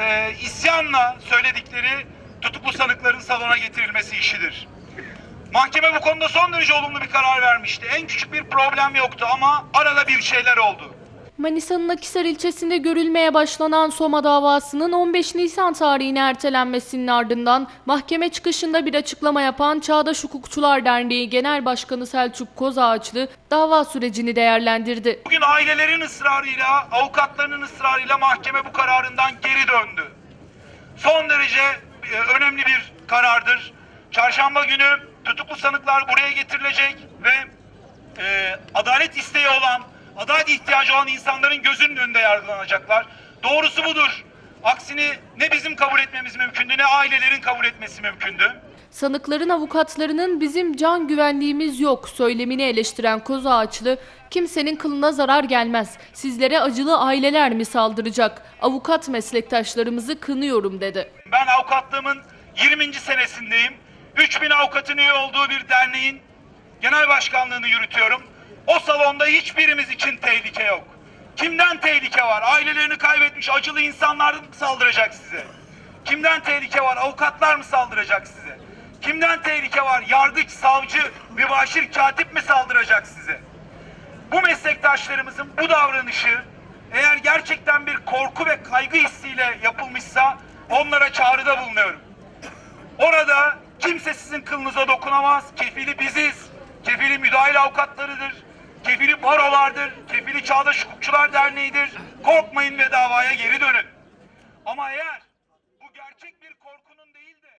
e, isyanla söyledikleri tutuklu sanıkların salona getirilmesi işidir. Mahkeme bu konuda son derece olumlu bir karar vermişti. En küçük bir problem yoktu ama arada bir şeyler oldu. Manisa'nın Akisar ilçesinde görülmeye başlanan Soma davasının 15 Nisan tarihine ertelenmesinin ardından mahkeme çıkışında bir açıklama yapan Çağdaş Hukukçular Derneği Genel Başkanı Selçuk Kozağaçlı dava sürecini değerlendirdi. Bugün ailelerin ısrarıyla, avukatlarının ısrarıyla mahkeme bu kararından geri döndü. Son derece e, önemli bir karardır. Çarşamba günü tutuklu sanıklar buraya getirilecek ve e, adalet isteği olan, adalet ihtiyacı olan insanların gözünün önünde yargılanacaklar. Doğrusu budur. Aksini ne bizim kabul etmemiz mümkündü ne ailelerin kabul etmesi mümkündü. Sanıkların avukatlarının bizim can güvenliğimiz yok söylemini eleştiren Kozağaçlı, kimsenin kılına zarar gelmez, sizlere acılı aileler mi saldıracak, avukat meslektaşlarımızı kınıyorum dedi. Ben avukatlığımın 20. senesindeyim. 3000 avukatın üye olduğu bir derneğin genel başkanlığını yürütüyorum. O salonda hiçbirimiz için tehlike yok. Kimden tehlike var? Ailelerini kaybetmiş acılı insanlar mı saldıracak size? Kimden tehlike var? Avukatlar mı saldıracak size? Kimden tehlike var? Yargıç, savcı, mübaşir, katip mi saldıracak size? Bu meslektaşlarımızın bu davranışı eğer gerçekten bir korku ve kaygı hissiyle yapılmışsa onlara çağrıda bulunuyorum. Orada kimse sizin kılınıza dokunamaz. Kefili biziz. Kefili müdahale avukatlarıdır. Kefili barolardır. Kefili Çağdaş Hukukçular Derneği'dir. Korkmayın ve davaya geri dönün. Ama eğer